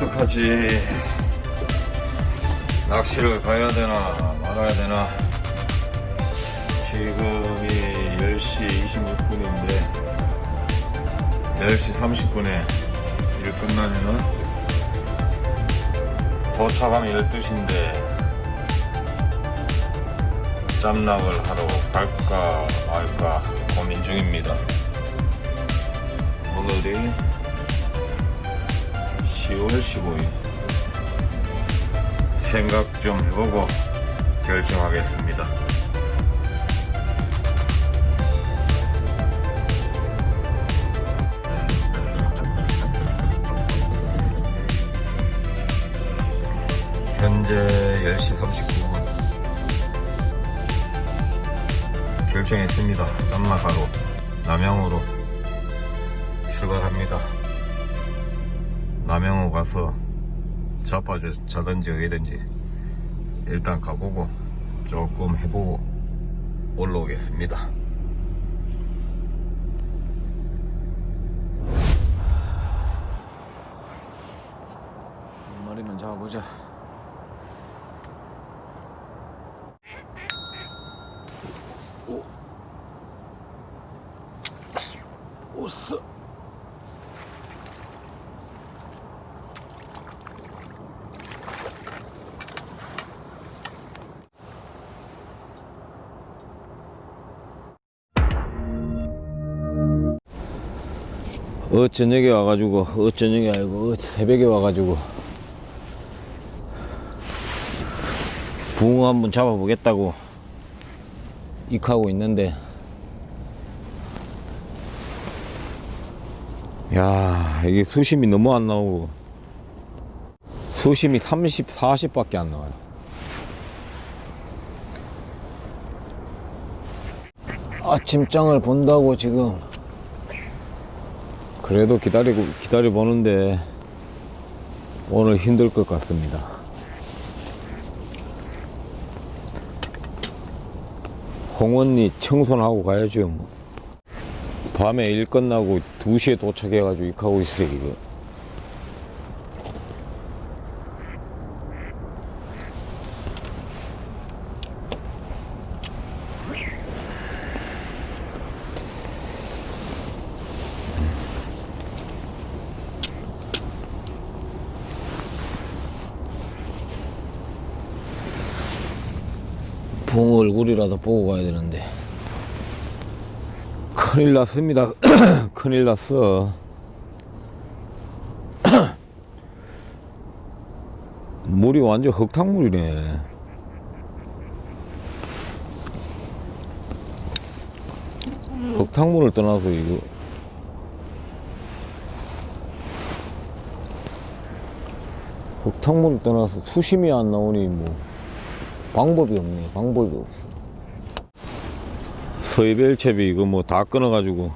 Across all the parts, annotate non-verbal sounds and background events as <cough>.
어떡하지? 낚시를 가야 되나 말아야 되나? 지금이 10시 26분인데 10시 30분에 일 끝나면은 도착하면 12시인데 짬락을 하러 갈까 말까 고민 중입니다. 오늘이 10월 15일 생각 좀 해보고 결정하겠습니다. 현재 10시 39분 결정했습니다. 땀마가로 남양으로 출발합니다. 남양호 가서 자빠져 자든지 어디든지 일단 가보고 조금 해보고 올라오겠습니다. 한 마리만 잡아보자. 오스. 어 저녁에 와가지고 어 저녁이 아니고 어 새벽에 와가지고. 붕어 한번 잡아보겠다고 익하고 있는데. 야 이게 수심이 너무 안 나오고. 수심이 30, 40밖에 안 나와요. 아침장을 본다고 지금 그래도 기다리고 기다려 보는데 오늘 힘들 것 같습니다. 홍언니 청소는 하고 가야죠. 뭐. 밤에 일 끝나고 2시에 도착해가지고 익하고 있어요, 이거. 붕어 얼굴이라도 보고 가야 되는데. 큰일 났습니다. <clears throat> 큰일 났어. <clears throat> 물이 완전 흙탕물이네. 흙탕물을 떠나서 이거 흙탕물을 떠나서 수심이 안 나오니 뭐 방법이 없네. 방법이 없어. 서이벨채비 이거 뭐 다 끊어가지고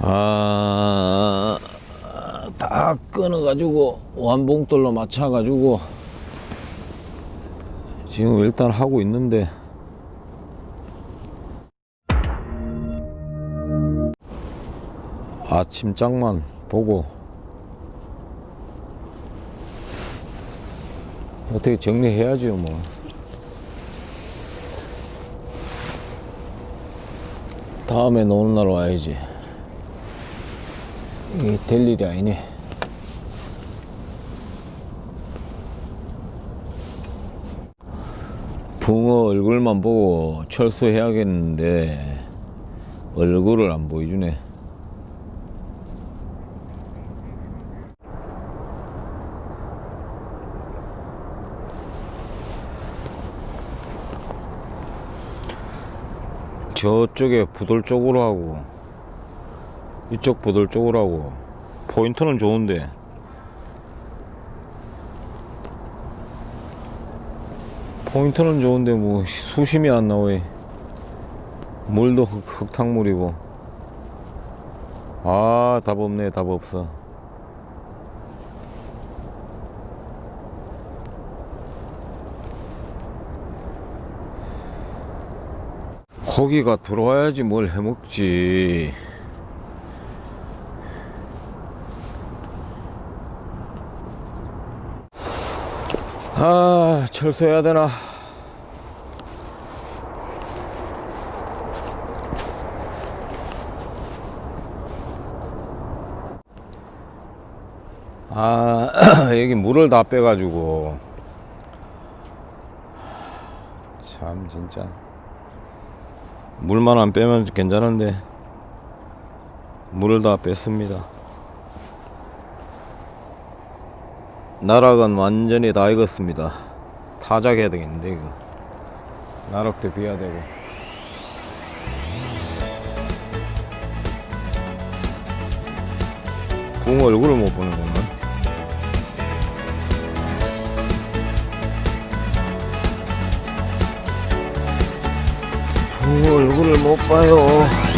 아, 다 끊어가지고 완봉돌로 맞춰가지고 지금 일단 하고 있는데 아침장만 보고 어떻게 정리해야죠 뭐. 다음에 노는 날 와야지. 이게 될 일이 아니네. 붕어 얼굴만 보고 철수해야겠는데 얼굴을 안 보여주네 저쪽에 부돌 쪽으로 하고 이쪽 부돌 쪽으로 하고 포인트는 좋은데. 포인트는 좋은데 뭐 수심이 안 나오네. 물도 흙, 흙탕물이고. 아 답 없네 답 없어 고기가 들어와야지 뭘 해먹지 아, 철수해야 되나? 아, <clears throat> 여기 물을 다 빼가지고. 참, 진짜. 물만 안 빼면 괜찮은데. 물을 다 뺐습니다. 나락은 완전히 다 익었습니다. 타작해야 되겠는데, 이거. 나락도 비워야 되고. 붕 얼굴을 못 보는구만. 붕 얼굴을 못 봐요.